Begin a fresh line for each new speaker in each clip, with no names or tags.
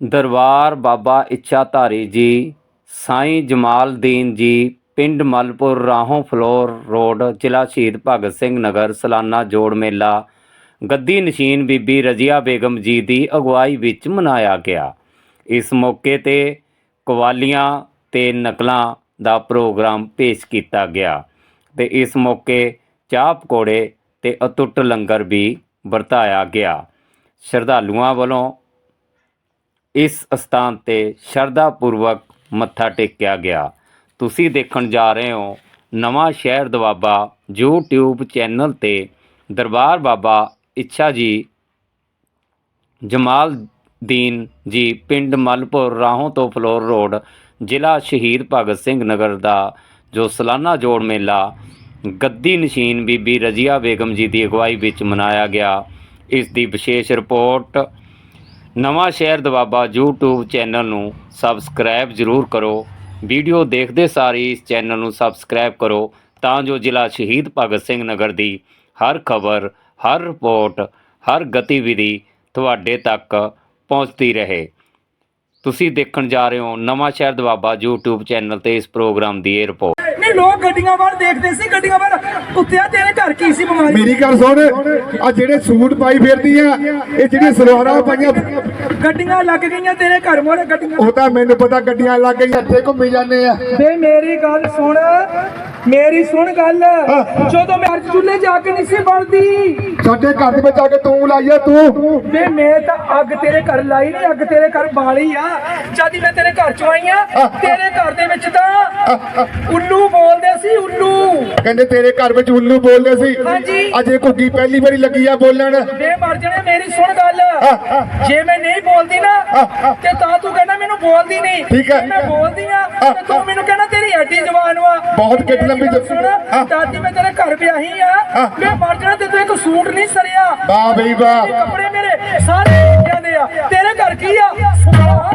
ਦਰਬਾਰ ਬਾਬਾ ਇੱਛਾ ਧਾਰੀ ਜੀ, ਸਾਈਂ ਜਮਾਲਦੀਨ ਜੀ, ਪਿੰਡ ਮਲਪੁਰ ਰਾਹੋਂ ਫਲੋਰ ਰੋਡ, ਜ਼ਿਲ੍ਹਾ ਸ਼ਹੀਦ ਭਗਤ ਸਿੰਘ ਨਗਰ, ਸਲਾਨਾ ਜੋੜ ਮੇਲਾ, ਗੱਦੀ ਨਸ਼ੀਨ ਬੀਬੀ ਰਜ਼ੀਆ ਬੇਗਮ ਜੀ ਦੀ ਅਗਵਾਈ ਵਿੱਚ ਮਨਾਇਆ ਗਿਆ। ਇਸ ਮੌਕੇ ਤੇ ਕਵਾਲੀਆਂ ਤੇ ਨਕਲਾਂ ਦਾ ਪ੍ਰੋਗਰਾਮ ਪੇਸ਼ ਕੀਤਾ ਗਿਆ ਤੇ ਇਸ ਮੌਕੇ ਚਾਹ ਪਕੌੜੇ ਤੇ ਅਤੁੱਟ ਲੰਗਰ ਵੀ ਵਰਤਾਇਆ ਗਿਆ। ਸ਼ਰਧਾਲੂਆਂ ਵੱਲੋਂ ਇਸ ਸਥਾਨ ਤੇ ਸ਼ਰਧਾ ਪੂਰਵਕ ਮੱਥਾ ਟੇਕਿਆ ਗਿਆ। ਤੁਸੀਂ ਦੇਖਣ ਜਾ ਰਹੇ ਹੋ ਨਵਾਂ ਸ਼ਹਿਰ ਦਵਾਬਾ YouTube ਚੈਨਲ ਤੇ ਦਰਬਾਰ ਬਾਬਾ ਇੱਛਾ ਜੀ ਜਮਾਲਦੀਨ ਜੀ ਪਿੰਡ ਮਲਪੁਰ ਰਾਹੋਂ ਤੋਂ ਫਲੋਰ ਰੋਡ, ਜ਼ਿਲ੍ਹਾ ਸ਼ਹੀਦ ਭਗਤ ਸਿੰਘ ਨਗਰ ਦਾ ਜੋ ਸਾਲਾਨਾ ਜੋੜ ਮੇਲਾ, ਗੱਦੀ ਨਸ਼ੀਨ ਬੀਬੀ ਰਜ਼ੀਆ ਬੇਗਮ ਜੀ ਦੀ ਅਗਵਾਈ ਵਿੱਚ ਮਨਾਇਆ ਗਿਆ। ਇਸ ਦੀ ਵਿਸ਼ੇਸ਼ report Nawan Shahr Doaba YouTube channel ਨੂੰ ਸਬਸਕ੍ਰਾਈਬ ਜ਼ਰੂਰ ਕਰੋ। ਵੀਡੀਓ ਦੇਖਦੇ ਸਾਰ ਇਸ ਚੈਨਲ ਨੂੰ ਸਬਸਕ੍ਰਾਈਬ ਕਰੋ ਤਾਂ ਜੋ ਜ਼ਿਲ੍ਹਾ ਸ਼ਹੀਦ ਭਗਤ ਸਿੰਘ ਨਗਰ ਦੀ ਹਰ ਖਬਰ, ਹਰ ਰਿਪੋਰਟ, ਹਰ ਗਤੀਵਿਧੀ ਤੁਹਾਡੇ ਤੱਕ ਪਹੁੰਚਦੀ ਰਹੇ। ਤੁਸੀਂ ਦੇਖਣ ਜਾ ਰਹੇ ਹੋ ਨਵਾਂ ਸ਼ਹਿਰ ਦਵਾਬਾ YouTube ਚੈਨਲ ਤੇ ਇਸ ਪ੍ਰੋਗਰਾਮ ਦੀ ਇਹ ਰਿਪੋਰਟ।
ਨਹੀਂ ਲੋਕ ਗੱਡੀਆਂ ਵੱਲ ਦੇਖਦੇ ਸੀ ਗੱਡੀਆਂ ਵੱਲ। ਉੱਤੇ ਤੇਰੇ ਘਰ ਕੀ ਸੀ ਬਿਮਾਰੀ?
ਮੇਰੀ ਗੱਲ ਸੁਣ ਆ ਜਿਹੜੇ ਸੂਟ ਪਾਈ ਫਿਰਦੀ ਆ ਇਹ ਜਿਹੜੀਆਂ ਸਲਵਾਰਾਂ ਪਾਈਆਂ
ਗੱਡੀਆਂ ਲੱਗ ਗਈਆਂ ਤੇਰੇ ਘਰ ਮੋਰੇ ਗੱਡੀਆਂ
ਉਹ ਤਾਂ ਮੈਨੂੰ ਪਤਾ ਗੱਡੀਆਂ ਲੱਗ ਗਈਆਂ। ਇੱਥੇ ਘੁੰਮੀ ਜਾਂਦੇ ਆ।
ਵੇ ਮੇਰੀ ਗੱਲ ਸੁਣ। ਮੇਰੀ ਸੁਣ ਗੱਲ। ਜਦੋਂ ਮੈਂ ਅਰਜ ਚੁੱਲੇ ਜਾ ਕੇ ਨਹੀਂ ਸੀ ਬਣਦੀ।
ਸਾਡੇ ਘਰ ਦੇ ਵਿੱਚ ਆ ਕੇ ਤੂੰ ਲਾਈਆ ਤੂੰ।
ਵੇ ਮੈਂ ਤਾਂ ਅੱਗ ਤੇਰੇ ਘਰ ਲਾਈ ਨਹੀਂ ਅੱਗ ਤੇਰੇ ਘਰ ਬਾਲੀ ਆ। ਜਦ ਮੈਂ ਤੇਰੇ ਘਰ ਚ ਆਈ ਆ ਤੇਰੇ ਘਰ ਦੇ ਵਿੱਚ ਤਾਂ ਉੱਲੂ ਬੋਲਦੇ ਸੀ ਉੱਲੂ।
ਕਹਿੰਦੇ ਤੇਰੇ ਘਰ ਵਿੱਚ ਉੱਲੂ ਬੋਲਦੇ ਸੀ। ਅਜੇ ਘੁੱਗੀ ਪਹਿਲੀ ਵਾਰੀ ਲੱਗੀ ਆ ਬੋਲਣ।
ਵੇ ਮਰ ਜਣੇ ਮੇਰੀ ਸੁਣ ਗੱਲ। ਜੇ ਮੈਂ ਨਹੀਂ ਬੋਲਦੀ ਨਾ ਤੇ ਤਾਂ ਤੂੰ ਕਹਿੰਦਾ ਮੈਨੂੰ ਬੋਲਦੀ ਨਹੀਂ।
ਠੀਕ ਹੈ।
ਮੈਂ ਬੋਲਦੀ ਆ ਤੇ ਤੂੰ ਮੈਨੂੰ ਕਹਿੰਦਾ ਤੇਰੀ ਐਡੀ ਜ਼ਬਾਨ ਵਾ।
ਬਹੁਤ ਕਿੱਟ ਲੰਬੀ ਜ-
ਸੁਣ
ਹਾਂ।
ਦਾਦੀ ਮੈਂ ਤੇਰੇ ਘਰ ਵਿਆਹੀ ਆ ਮੈਂ ਮਰ ਜਣਾ ਤੇ ਤੂੰ ਇੱਕ ਸੂਟ ਨਹੀਂ ਸਰਿਆ।
ਵਾਹ ਬਈ ਵਾਹ।
ਕੱਪੜੇ ਮੇਰੇ ਸਾਰੇ ਜਾਂਦੇ ਆ। ਤੇਰੇ ਘਰ ਕੀ ਆ?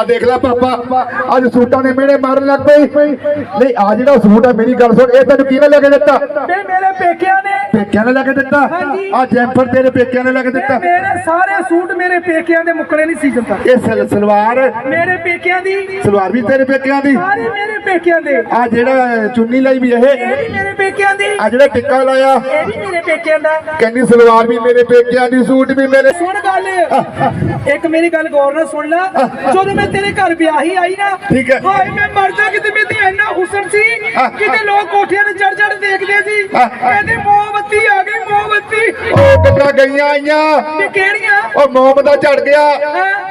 ਆ ਦੇਖ ਲੈ ਪਾਪਾ ਅੱਜ ਸੂਟਾਂ ਨੇ ਮੇਰੇ ਮਾਰਨ ਲੱਗ ਪਈ। ਨਹੀਂ ਆ ਜਿਹੜਾ ਸੂਟ ਆ ਮੇਰੀ ਗੱਲ ਸੁਣ ਇਹ ਤੈਨੂੰ ਕਿਹਨੇ ਲੈ ਕੇ ਦਿੱਤਾ?
ਵੇ ਮੇਰੇ ਪੇਕਿਆਂ ਨੇ।
ਪੇਕਿਆਂ ਨੇ ਲੈ ਕੇ ਦਿੱਤਾ। ਆ ਜੈਂਪਰ ਤੇਰੇ ਪੇਕਿਆਂ ਨੇ ਲੈ ਕੇ ਦਿੱਤਾ?
ਮੇਰੇ ਸਾਰੇ ਸੂਟ ਮੇਰੇ ਪੇਕਿਆਂ ਦੇ ਮੁੱਕਣੇ ਨਹੀਂ ਸੀ ਜਾਂਦਾ
ਇਹ ਸਲ- ਸਲਵਾਰ।
ਮੇਰੇ ਪੇਕਿਆਂ ਦੀ।
ਸਲਵਾਰ ਵੀ ਤੇਰੇ ਪੇਕਿਆਂ ਦੀ।
ਸਾਰੇ ਮੇਰੇ ਪੇਕਿਆਂ ਦੇ।
ਆ ਜਿਹੜਾ ਚੁੰਨੀ ਲਈ ਵੀ ਇਹ।
ਇਹ ਵੀ ਮੇਰੇ ਪੇਕਿਆਂ ਦੀ।
ਆ ਜਿਹੜਾ ਟਿੱਕਾ ਲਾਇਆ।
ਇਹ ਵੀ ਮੇਰੇ ਪੇਕਿਆਂ ਦਾ।
ਕਹਿੰਦੀ ਸਲਵਾਰ ਵੀ ਮੇਰੇ ਪੇਕਿਆਂ ਦੀ ਸੂਟ ਵੀ ਮੇਰੇ।
ਸੁਣ ਗੱਲ। ਇੱਕ ਮੇਰੀ ਗੱਲ ਗੌਰ ਨਾਲ ਸੁਣ ਲੈ। ਜਦੋਂ ਮੈਂ ਤੇਰੇ ਘਰ ਵਿਆਹੀ ਆਈ ਨਾ
ਠੀਕ ਹੈ।
ਹਾਏ ਮੈਂ ਮਰ ਜਾ ਕਿਤੇ ਮੇਰੀ ਇੰਨਾ ਹੁਸਨ ਸੀ। ਕਿਤੇ ਲੋਕ ਕੋਠਿਆਂ ਤੇ ਚੜ ਚੜ ਦੇਖਦੇ ਸੀ। ਕਹਿੰਦੇ ਮੋਮਬੱਤੀ ਆ ਗਈ ਮੋਮਬੱਤੀ।
ਉਹ ਕਿੱਦਾਂ ਗਈਆਂ ਆਈਆਂ?
ਇਹ ਕਿਹੜੀਆਂ?
ਉਹ ਮੋਮ ਦਾ ਝੜ ਗਿਆ।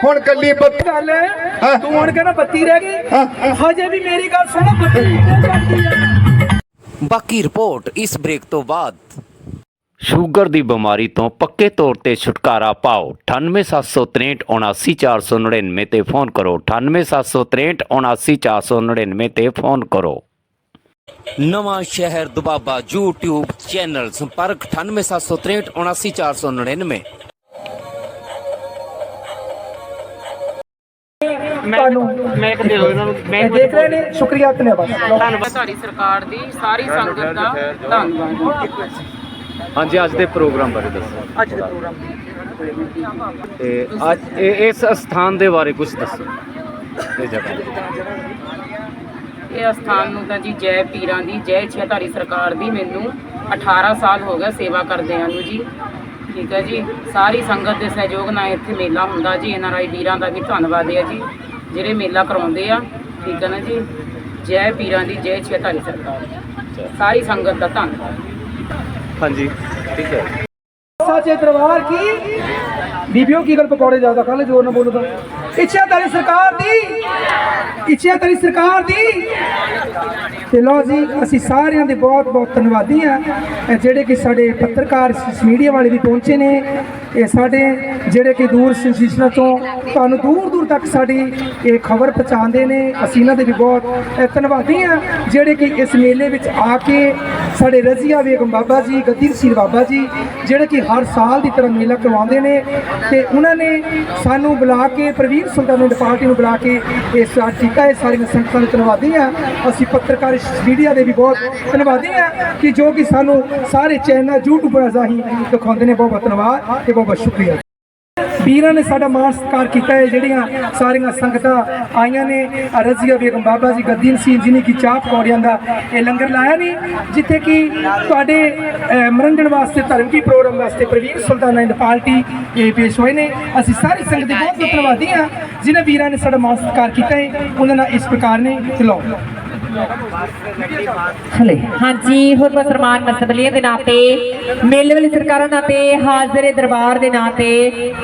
ਹੁਣ ਕੱਲੀ ਬੱਤੀ
ਗੱਲ ਹੈ ਤੂੰ ਹੁਣ ਕਹਿੰਦਾ ਬੱਤੀ ਰਹਿ ਗਈ। ਹਜੇ ਵੀ ਮੇਰੀ ਗੱਲ ਸੁਣ ਬੱਤੀ
ਬਾਕੀ ਰਿਪੋਰਟ ਇਸ ਬ੍ਰੇਕ ਤੋਂ ਬਾਅਦ। ਸ਼ੂਗਰ ਦੀ ਬਿਮਾਰੀ ਤੋਂ ਪੱਕੇ ਤੌਰ ਤੇ ਛੁਟਕਾਰਾ ਪਾਓ। 9876379499 ਤੇ ਫੋਨ ਕਰੋ। 9876379499 ਤੇ ਫੋਨ ਕਰੋ। ਨਵਾਂ ਸ਼ਹਿਰ ਦੁਬਾਬਾ YouTube ਚੈਨਲ ਸੰਪਰਕ 9876379499
ਤੁਹਾਨੂੰ
ਮੈਂ ਕਿਹਾ ਦੇ ਦਿਓ ਇਹਨਾਂ ਨੂੰ। ਮੈਂ
ਦੇਖ ਰਹੇ ਨੇ? ਸ਼ੁਕਰੀਆ ਧੰਨਵਾਦ।
ਧੰਨਵਾਦ।
ਸਾਡੀ ਸਰਕਾਰ ਦੀ। ਸਾਰੀ ਸੰਗਤ ਦਾ ਧੰਨਵਾਦ।
ਹਾਂਜੀ ਅੱਜ ਦੇ ਪ੍ਰੋਗਰਾਮ ਬਾਰੇ ਦੱਸੋ।
ਅੱਜ ਦੇ ਪ੍ਰੋਗਰਾਮ
ਤੇ ਅੱਜ ਇਹ- ਇਸ ਸਥਾਨ ਦੇ ਬਾਰੇ ਕੁਝ ਦੱਸੋ। ਇਹ ਜਗ੍ਹਾ।
ਇਹ ਅਸਥਾਨ ਨੂੰ ਤਾਂ ਜੀ ਜੈ ਪੀਰਾਂ ਦੀ ਜੈ ਛੇਤਾਰੀ ਸਰਕਾਰ ਦੀ ਮੈਨੂੰ 18 ਸਾਲ ਹੋ ਗਏ ਸੇਵਾ ਕਰਦਿਆਂ ਨੂੰ ਜੀ। ਠੀਕ ਹੈ ਜੀ। ਸਾਰੀ ਸੰਗਤ ਦੇ ਸਹਿਯੋਗ ਨਾਲ ਇੱਥੇ ਮੇਲਾ ਹੁੰਦਾ ਜੀ। ਐਨ ਆਰ ਆਈ ਵੀਰਾਂ ਦਾ ਵੀ ਧੰਨਵਾਦ ਹੈ ਜੀ। ਜਿਹੜੇ ਮੇਲਾ ਕਰਾਉਂਦੇ ਆ ਠੀਕ ਹੈ ਨਾ ਜੀ। ਜੈ ਪੀਰਾਂ ਦੀ ਜੈ ਛੇਤਾਰੀ ਸਰਕਾਰ ਸਾਰੀ ਸੰਗਤ ਦਾ ਧੰਨਵਾਦ।
ਹਾਂਜੀ। ਠੀਕ ਹੈ।
ਸਾਚੇ ਦਰਬਾਰ ਕੀ? ਬੀਬੀਓ, ਕੀ ਗੱਲ ਪਕੌੜੇ ਜ਼ਿਆਦਾ ਖਾ ਲੈ ਜੋਰ ਨਾਲ ਬੋਲੋ ਤਾਂ। ਇੱਛਾ ਤੇਰੀ ਸਰਕਾਰ ਦੀ ਇੱਛਾ ਤੇਰੀ ਸਰਕਾਰ ਦੀ। ਤੇ ਲੋ ਜੀ, ਅਸੀਂ ਸਾਰਿਆਂ ਦੇ ਬਹੁਤ ਬਹੁਤ ਧੰਨਵਾਦੀ ਆ ਜਿਹੜੇ ਕਿ ਸਾਡੇ ਪੱਤਰਕਾਰ ਮੀਡੀਆ ਵਾਲੇ ਵੀ ਪਹੁੰਚੇ ਨੇ, ਇਹ ਸਾਡੇ ਜਿਹੜੇ ਕਿ ਦੂਰ ਸੰਸੀਸ਼ਨਾਂ ਤੋਂ ਤੁਹਾਨੂੰ ਦੂਰ ਦੂਰ ਤੱਕ ਸਾਡੀ ਇਹ ਖਬਰ ਪਹੁੰਚਾਉਂਦੇ ਨੇ, ਅਸੀਂ ਇਹਨਾਂ ਦੇ ਵੀ ਬਹੁਤ ਧੰਨਵਾਦੀ ਆ ਜਿਹੜੇ ਕਿ ਇਸ ਮੇਲੇ ਵਿੱਚ ਆ ਕੇ ਸਾਡੇ ਰਜ਼ੀਆ ਬੇਗਮ ਬਾਬਾ ਜੀ ਗੱਦੀ ਸਿੰਘ ਬਾਬਾ ਜੀ, ਜਿਹੜੇ ਕਿ ਹਰ ਸਾਲ ਦੀ ਤਰ੍ਹਾਂ ਮੇਲਾ ਕਰਵਾਉਂਦੇ ਨੇ ਤੇ ਉਹਨਾਂ ਨੇ ਸਾਨੂੰ ਬੁਲਾ ਕੇ ਪ੍ਰਵੀਨ ਸੁਲਤਾਨ ਪਾਰਟੀ ਨੂੰ ਬੁਲਾ ਕੇ ਇਹ ਸਾ ਟੀਕਾ ਇਹ ਸਾਰੀਆਂ ਸੰਗਤਾਂ ਨੂੰ ਧੰਨਵਾਦੀ ਆ ਅਸੀਂ ਪੱਤਰਕਾਰ ਮੀਡੀਆ ਦੇ ਵੀ ਬਹੁਤ ਧੰਨਵਾਦੀ ਆ ਕਿ ਜੋ ਕਿ ਸਾਨੂੰ ਸਾਰੇ ਚੈਨਲ ਯੂਟਿਊਬਰ ਰਾਹੀਂ ਦਿਖਾਉਂਦੇ ਨੇ। ਬਹੁਤ ਬਹੁਤ ਧੰਨਵਾਦ ਤੇ ਬਹੁਤ ਬਹੁਤ ਸ਼ੁਕਰੀਆ। ਵੀਰਾਂ ਨੇ ਸਾਡਾ ਮਾਣ ਸਤਿਕਾਰ ਕੀਤਾ ਹੈ। ਜਿਹੜੀਆਂ ਸਾਰੀਆਂ ਸੰਗਤਾਂ ਆਈਆਂ ਨੇ, ਰਜ਼ੀਆ ਬੇਗਮ ਬਾਬਾ ਜੀ ਗੱਦੀਨ ਸਿੰਘ ਜਿਨੀ ਕੀ ਚਾਪ ਕੌੜਿਆਂ ਦਾ ਇਹ ਲੰਗਰ ਲਾਇਆ ਨੇ, ਜਿੱਥੇ ਕਿ ਤੁਹਾਡੇ ਮਨੋਰੰਜਨ ਵਾਸਤੇ, ਧਰਮਕੀ ਪ੍ਰੋਗਰਾਮ ਵਾਸਤੇ ਪ੍ਰਵੀਨ ਸੁਲਤਾਨਾ ਐਂਡ ਪਾਰਟੀ ਇਹ ਪੇਸ਼ ਹੋਏ ਨੇ। ਅਸੀਂ ਸਾਰੀ ਸੰਗਤ ਦੇ ਬਹੁਤ ਬਹੁਤ ਧੰਨਵਾਦੀ ਹਾਂ, ਜਿਨ੍ਹਾਂ ਵੀਰਾਂ ਨੇ ਸਾਡਾ ਮਾਣ ਸਤਿਕਾਰ ਕੀਤਾ ਹੈ। ਉਹਨਾਂ ਨਾਲ ਇਸ ਪ੍ਰਕਾਰ ਨੇ ਚਲੋ
ਹਲੇ। ਹਾਂਜੀ, ਹੋਰ ਬਸਰਮਾਨ ਮਸਬਲੀਆਂ ਦੇ ਨਾਤੇ ਮੇਲੇ ਵਾਲੀ ਸਰਕਾਰਾਂ ਨਾਤੇ ਹਾਜ਼ਰੇ ਦਰਬਾਰ ਦੇ ਨਾਤੇ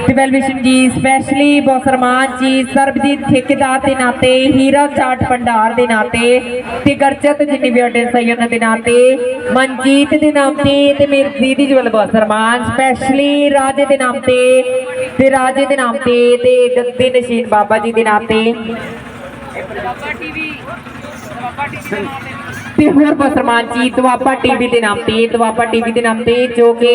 ਤੇ ਵੈਲਵਿਸ਼ਨ ਜੀ ਸਪੈਸ਼ਲੀ ਬਸਰਮਾਨ ਜੀ, ਸਰਬਜੀਤ ਠੇਕੇਦਾਰ ਦੇ ਨਾਤੇ ਹੀਰਾ ਚਾਟ ਭੰਡਾਰ ਦੇ ਨਾਤੇ ਤੇ ਗਰਜਤ ਜਿੰਨੀ ਵੀ ਆਡੀਅנס ਆਈ ਉਹਨਾਂ ਦੇ ਨਾਤੇ ਮਨਜੀਤ ਦੇ ਨਾਮ ਤੇ ਮੇਰੀ ਦੀਦੀ ਜੀ ਵੱਲ ਬਸਰਮਾਨ ਸਪੈਸ਼ਲੀ ਰਾਜੇ ਦੇ ਨਾਮ ਤੇ ਰਾਜੇ ਦੇ ਨਾਮ ਤੇ ਗੱਦੀ ਨਸ਼ੀਨ ਬਾਬਾ ਜੀ ਦੇ ਨਾਤੇ ਤੇ। ਹੋਰ ਬਸਰਮਾਨ ਜੀ, ਦੁਆਬਾ ਟੀਵੀ ਦੇ ਨਾਮ ਤੇ, ਦੁਆਬਾ ਟੀਵੀ ਦੇ ਨਾਮ ਤੇ, ਜੋ ਕਿ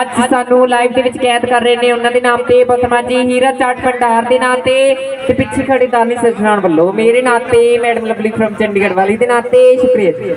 ਅੱਜ ਸਾਨੂੰ ਲਾਈਵ ਦੇ ਵਿੱਚ ਕੈਦ ਕਰ ਰਹੇ ਨੇ, ਉਹਨਾਂ ਦੇ ਨਾਮ ਤੇ ਬਸਰਮਾਨ ਜੀ, ਹੀਰਾ ਚਾਟ ਭੰਡਾਰ ਦੇ ਨਾਮ ਤੇ ਤੇ ਪਿੱਛੇ ਖੜੇ ਦਾਨੀ ਸਜਣਾਂ ਵੱਲੋਂ ਮੇਰੇ ਨਾਮ ਤੇ ਮੈਡਮ ਲਵਲੀ ਫਰਮ ਚੰਡੀਗੜ੍ਹ ਵਾਲੀ ਦੇ ਨਾਮ ਤੇ, ਸ਼ੁਕਰੀਆ ਜੀ।